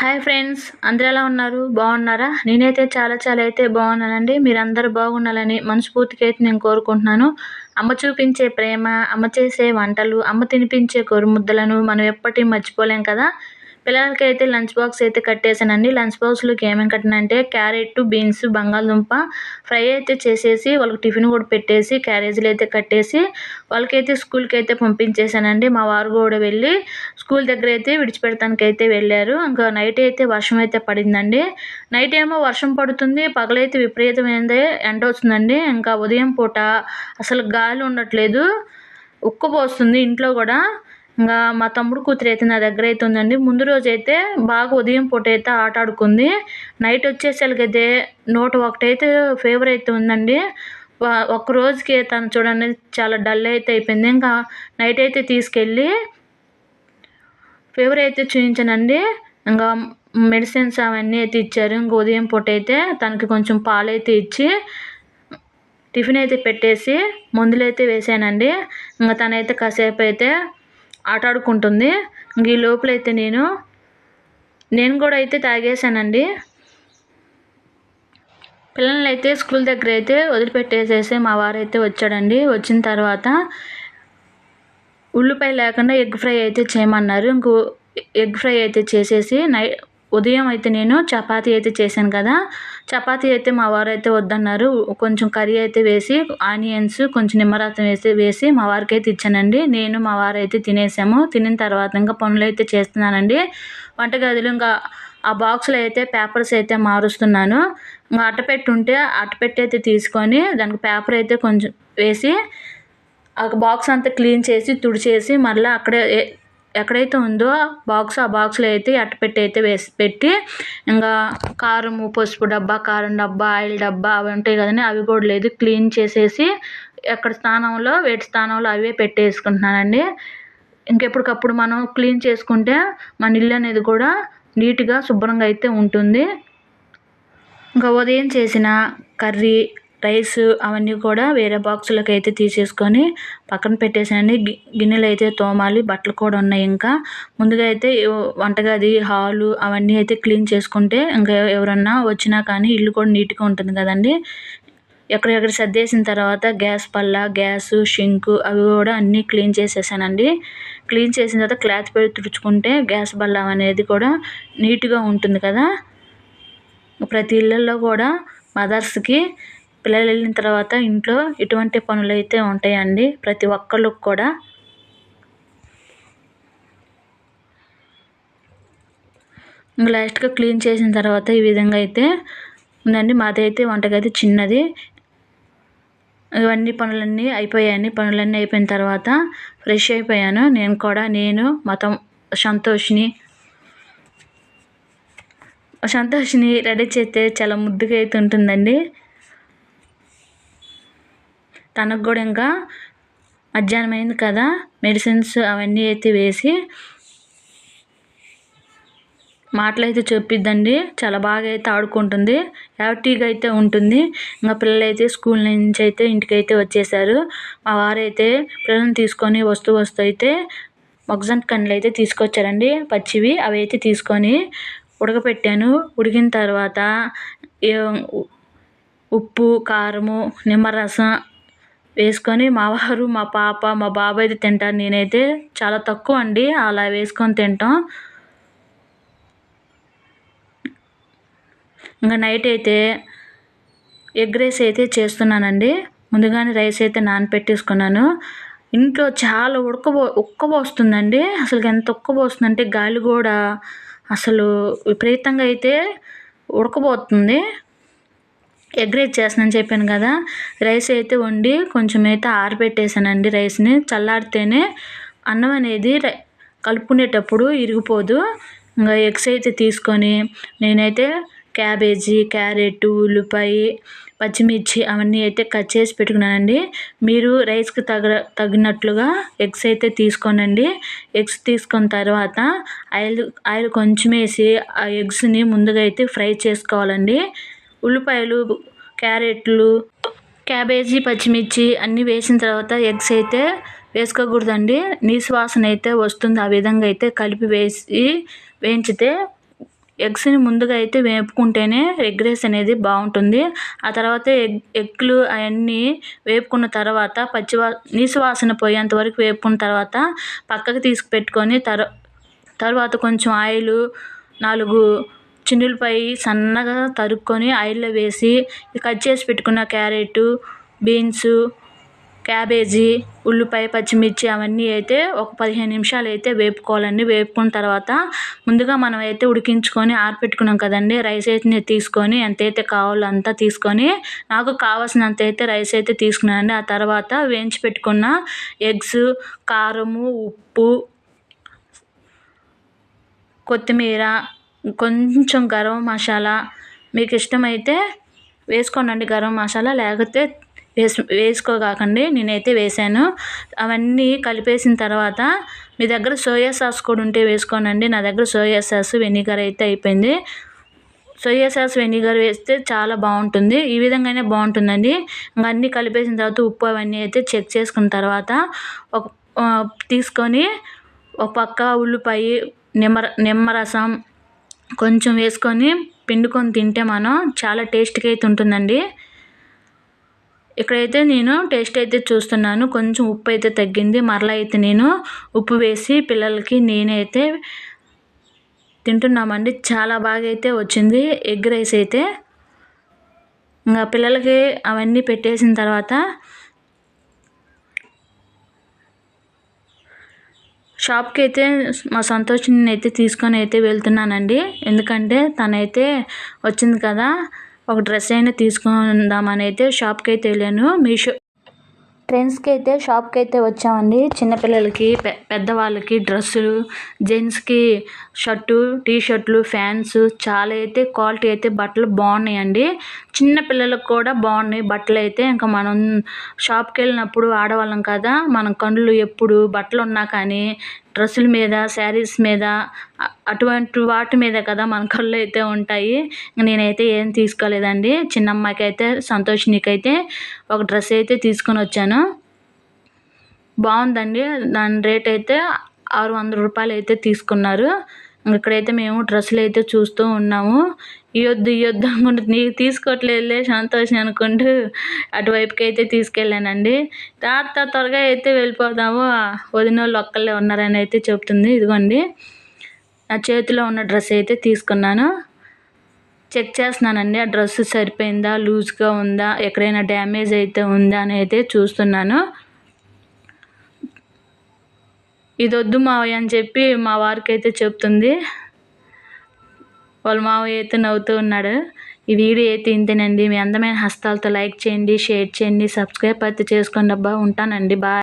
Hi friends అందరు ఎలా ఉన్నారు? బాగున్నారా? నేనైతే చాలా చాలా అయితే బాగున్నానండి. మీరందరూ బాగుండాలని మనస్ఫూర్తిగా అయితే నేను కోరుకుంటున్నాను. అమ్మ చూపించే ప్రేమ అమ్మ చేసే వంటలు అమ్మ తినిపించే కొరుముద్దలను మనం ఎప్పటి మర్చిపోలేం కదా? పిల్లలకి అయితే లంచ్ బాక్స్ అయితే కట్టేసానండి లంచ్ బాక్స్లోకి ఏమేమి కట్టినంటే క్యారెట్ బీన్స్ బంగాళదుంప ఫ్రై అయితే చేసేసి వాళ్ళకి టిఫిన్ కూడా పెట్టేసి క్యారేజీలు అయితే కట్టేసి వాళ్ళకైతే స్కూల్కి అయితే పంపించేశానండి. మా వారు కూడా వెళ్ళి స్కూల్ దగ్గర అయితే విడిచిపెడతానికి అయితే వెళ్ళారు. ఇంకా నైట్ అయితే వర్షం అయితే పడిందండి. నైట్ ఏమో వర్షం పడుతుంది పగలైతే విపరీతమైనది ఎండ వస్తుందండి. ఇంకా ఉదయం పూట అసలు గాలి ఉండట్లేదు ఉక్కుపోస్తుంది ఇంట్లో కూడా. ఇంకా మా తమ్ముడు కూతురు అయితే నా దగ్గర అయితే ఉందండి. ముందు రోజు అయితే బాగా ఉదయం పూట అయితే ఆట ఆడుకుంది. నైట్ వచ్చేసరికి అయితే నూట ఒకటైతే ఫీవర్ అయితే ఉందండి. ఒక్క రోజుకి తను చూడండి చాలా డల్ అయితే అయిపోయింది. ఇంకా నైట్ అయితే తీసుకెళ్ళి ఫీవర్ అయితే చూపించానండి. ఇంకా మెడిసిన్స్ అవన్నీ అయితే ఇచ్చారు. ఇంక ఉదయం పూట అయితే తనకి కొంచెం పాలు అయితే ఇచ్చి టిఫిన్ అయితే పెట్టేసి మందులు అయితే వేసానండి. ఇంకా తనైతే కాసేపు అయితే ఆట ఆడుకుంటుంది ఇంక ఈ లోపలైతే నేను నేను కూడా అయితే తాగేసానండి. పిల్లల్ని అయితే స్కూల్ దగ్గర అయితే వదిలిపెట్టేసేసి మా వారైతే వచ్చాడండి. వచ్చిన తర్వాత ఉల్లిపాయ లేకుండా ఎగ్ ఫ్రై అయితే చేయమన్నారు. ఇంకో ఎగ్ ఫ్రై అయితే చేసేసి నై ఉదయం అయితే నేను చపాతీ అయితే చేశాను కదా. చపాతీ అయితే మా వారు అయితే వద్దన్నారు. కొంచెం కర్రీ అయితే వేసి ఆనియన్స్ కొంచెం నిమ్మరసం వేసి వేసి మా వారికి అయితే ఇచ్చానండి. నేను మా వారు అయితే తినేసాము. తినిన తర్వాత ఇంకా పనులు అయితే చేస్తున్నానండి. వంటగదిలో ఇంకా ఆ బాక్స్లో అయితే పేపర్స్ అయితే మారుస్తున్నాను. ఇంకా అట్టపెట్టి ఉంటే అట్టపెట్టి అయితే తీసుకొని దానికి పేపర్ అయితే కొంచెం వేసి ఆ బాక్స్ అంతా క్లీన్ చేసి తుడిచేసి మళ్ళీ అక్కడే ఎక్కడైతే ఉందో బాక్స్ ఆ బాక్స్లో అయితే అట్టపెట్టి అయితే వేసి పెట్టి ఇంకా కారము పసుపు డబ్బా కారం డబ్బా ఆయిల్ డబ్బా అవి ఉంటాయి కదండి అవి కూడా లేదు. క్లీన్ చేసేసి ఎక్కడ స్థానంలో వేటి స్థానంలో అవే పెట్టేసుకుంటున్నానండి. ఇంకెప్పటికప్పుడు మనం క్లీన్ చేసుకుంటే మన ఇల్లు అనేది కూడా నీట్గా శుభ్రంగా అయితే ఉంటుంది. ఇంకా ఉదయం చేసిన కర్రీ రైస్ అవన్నీ కూడా వేరే బాక్సులకు అయితే తీసేసుకొని పక్కన పెట్టేసానండి గిన్నెలు అయితే తోమాలి బట్టలు కూడా ఉన్నాయి ఇంకా. ముందుగా అయితే వంటగది హాలు అవన్నీ అయితే క్లీన్ చేసుకుంటే ఇంకా ఎవరన్నా వచ్చినా కానీ ఇల్లు కూడా నీట్గా ఉంటుంది కదండి. ఎక్కడెక్కడ సర్దేసిన తర్వాత గ్యాస్ పల్ల గ్యాస్ షింక్ అవి కూడా అన్నీ క్లీన్ చేసేసానండి. క్లీన్ చేసిన తర్వాత క్లాత్ పెట్టి తుడుచుకుంటే గ్యాస్ బల్ల అనేది కూడా నీట్గా ఉంటుంది కదా. ప్రతి ఇళ్ళల్లో కూడా మదర్స్కి పిల్లలు వెళ్ళిన తర్వాత ఇంట్లో ఇటువంటి పనులు అయితే ఉంటాయండి ప్రతి ఒక్కళ్ళకి కూడా. ఇంకా లాస్ట్గా క్లీన్ చేసిన తర్వాత ఈ విధంగా అయితే ఉందండి. మాది అయితే వంటగది చిన్నది. ఇవన్నీ పనులన్నీ అయిపోయాయి పనులన్నీ అయిపోయిన తర్వాత ఫ్రెష్ అయిపోయాను. నేను కూడా నేను మతం సంతోష్ని. సంతోష్ని రెడీ చేస్తే చాలా ముద్దుగా అయితే ఉంటుందండి. తనకు కూడా ఇంకా మధ్యాహ్నం అయింది కదా మెడిసిన్స్ అవన్నీ అయితే వేసి మాటలు అయితే చెప్పిద్దండి. చాలా బాగా అయితే ఆడుకుంటుంది. యాక్టివ్గా అయితే ఉంటుంది. ఇంకా పిల్లలు అయితే స్కూల్ నుంచి అయితే ఇంటికి అయితే వచ్చేసారు. మా వారైతే పిల్లల్ని తీసుకొని వస్తూ వస్తూ అయితే మొగ్జంట్ కండ్లు అయితే తీసుకొచ్చారండి. పచ్చివి అవి అయితే తీసుకొని ఉడకపెట్టాను. ఉడికిన తర్వాత ఉప్పు కారము నిమ్మరసం వేసుకొని మా వారు మా పాప మా బాబాయ్ అయితే తింటారు. నేనైతే చాలా తక్కువ అండి అలా వేసుకొని తింటాం. ఇంకా నైట్ అయితే ఎగ్ రైస్ అయితే చేస్తున్నానండి. ముందుగానే రైస్ అయితే నానపెట్టేసుకున్నాను. ఇంట్లో చాలా ఉడకబో ఉక్కబోస్తుందండి. అసలు ఎంత ఉక్కబోస్తుందంటే గాలి కూడా అసలు విపరీతంగా అయితే ఉడకబోతుంది. ఎగ్ రైస్ చేస్తున్నాను చెప్పాను కదా రైస్ అయితే వండి కొంచెం అయితే ఆరబెట్టేసానండి రైస్ని. చల్లారితేనే అన్నం అనేది కలుపుకునేటప్పుడు ఇరిగిపోదు. ఇంకా ఎగ్స్ అయితే తీసుకొని నేనైతే క్యాబేజీ క్యారెట్ ఉల్లిపాయ పచ్చిమిర్చి అవన్నీ అయితే కట్ చేసి పెట్టుకున్నానండి. మీరు రైస్కి తగ తగినట్లుగా ఎగ్స్ అయితే తీసుకోనండి. ఎగ్స్ తీసుకున్న తర్వాత ఆయిల్ ఆయిల్ కొంచెం వేసి ఆ ఎగ్స్ని ముందుగా అయితే ఫ్రై చేసుకోవాలండి. ఉల్లిపాయలు క్యారెట్లు క్యాబేజీ పచ్చిమిర్చి అన్నీ వేసిన తర్వాత ఎగ్స్ అయితే వేసుకోకూడదండి. నీసు వాసన అయితే వస్తుంది. ఆ విధంగా అయితే కలిపి వేసి వేయించితే ఎగ్స్ని ముందుగా అయితే వేపుకుంటేనే ఎగ్ రైస్ అనేది బాగుంటుంది. ఆ తర్వాత ఎగ్ ఎగ్లు అవన్నీ వేపుకున్న తర్వాత పచ్చివా నీసు వాసన పోయేంత వరకు వేపుకున్న తర్వాత పక్కకు తీసి పెట్టుకొని తర్ తర్వాత కొంచెం ఆయిల్ నాలుగు చిన్నులపాయి సన్నగా తరుక్కొని ఆయిల్లో వేసి కట్ చేసి పెట్టుకున్న క్యారెట్ బీన్స్ క్యాబేజీ ఉల్లిపాయ పచ్చిమిర్చి అవన్నీ అయితే ఒక పదిహేను నిమిషాలు అయితే వేపుకోవాలండి. వేపుకున్న తర్వాత ముందుగా మనం అయితే ఉడికించుకొని ఆరిపెట్టుకున్నాం కదండి. రైస్ అయితే తీసుకొని ఎంతైతే కావాలో అంతా తీసుకొని నాకు కావాల్సినంత అయితే రైస్ అయితే తీసుకున్నానండి. ఆ తర్వాత వేయించి పెట్టుకున్న ఎగ్స్ కారము ఉప్పు కొత్తిమీర కొంచెం గరం మసాలా మీకు ఇష్టమైతే వేసుకోండి గరం మసాలా. లేకపోతే వేసు వేసుకోకండి నేనైతే వేసాను. అవన్నీ కలిపేసిన తర్వాత మీ దగ్గర సోయా సాస్ కూడా ఉంటే వేసుకోనండి. నా దగ్గర సోయా సాస్ వెనిగర్ అయితే అయిపోయింది. సోయా సాస్ వెనిగర్ వేస్తే చాలా బాగుంటుంది. ఈ విధంగానే బాగుంటుందండి. ఇంకా అన్నీ కలిపేసిన తర్వాత ఉప్పు అవన్నీ అయితే చెక్ చేసుకున్న తర్వాత ఒక తీసుకొని ఒక పక్క ఉల్లిపాయ నిమ్మర నిమ్మరసం కొంచెం వేసుకొని పిండుకొని తింటే మనం చాలా టేస్ట్గా అయితే ఉంటుందండి. ఇక్కడైతే నేను టేస్ట్ అయితే చూస్తున్నాను. కొంచెం ఉప్పు అయితే తగ్గింది. మరలా అయితే నేను ఉప్పు వేసి పిల్లలకి నేనైతే తింటున్నామండి. చాలా బాగా అయితే వచ్చింది. ఎగ్ రైస్ అయితే. ఇంకా పిల్లలకి అవన్నీ పెట్టేసిన తర్వాత షాప్కి అయితే మా సంతోషిని అయితే తీసుకొని అయితే వెళ్తున్నానండి. ఎందుకంటే తనైతే వచ్చింది కదా ఒక డ్రెస్ అయినా తీసుకుందామని అయితే షాప్కి అయితే వెళ్ళాను. మీషో ట్రెండ్స్కి అయితే షాప్కి అయితే వచ్చామండి. చిన్నపిల్లలకి పె పెద్దవాళ్ళకి డ్రెస్సులు జెంట్స్కి షర్టు టీ షర్ట్లు ఫ్యాన్స్ చాలా అయితే క్వాలిటీ అయితే బట్టలు బాగున్నాయండి. చిన్నపిల్లలకు కూడా బాగున్నాయి బట్టలు అయితే ఇంకా మనం షాప్కి వెళ్ళినప్పుడు ఆడవాళ్ళం కదా మనం కళ్ళు ఎప్పుడు బట్టలు ఉన్నా కానీ డ్రెస్సుల మీద శారీస్ మీద అటువంటి వాటి మీద కదా మన కళ్ళు అయితే ఉంటాయి. నేనైతే ఏం తీసుకోలేదండి. చిన్నమ్మాయికి అయితే సంతోషినికైతే ఒక డ్రెస్ అయితే తీసుకొని వచ్చాను. బాగుందండి. దాని రేట్ అయితే ఆరు వందల రూపాయలు అయితే తీసుకున్నారు. ఇక్కడైతే మేము డ్రెస్సులు అయితే చూస్తూ ఉన్నాము. ఇవ్వద్దు ఇవ్వద్దు అనుకుంటూ నీకు తీసుకోవట్లేదులే సంతోషం అనుకుంటూ అటువైపుకి అయితే తీసుకెళ్ళానండి. తాత త్వరగా అయితే వెళ్ళిపోదాము. వదిన వాళ్ళు ఒక్కళ్ళే ఉన్నారని అయితే చెప్తుంది. ఇదిగోండి నా చేతిలో ఉన్న డ్రెస్ అయితే తీసుకున్నాను. చెక్ చేస్తున్నానండి ఆ డ్రెస్ సరిపోయిందా లూజ్గా ఉందా ఎక్కడైనా డ్యామేజ్ అయితే ఉందా అని అయితే చూస్తున్నాను. ఇది వద్దు మావయ్య అని చెప్పి మా వారికి అయితే చెప్తుంది. వాళ్ళ మావయ్య అయితే నవ్వుతూ ఉన్నాడు. ఈ వీడియో అయితే ఇంతేనండి. మీ అందమైన హస్తాలతో లైక్ చేయండి షేర్ చేయండి సబ్స్క్రైబ్ అయితే చేసుకోండి అబ్బా. ఉంటానండి. బాయ్.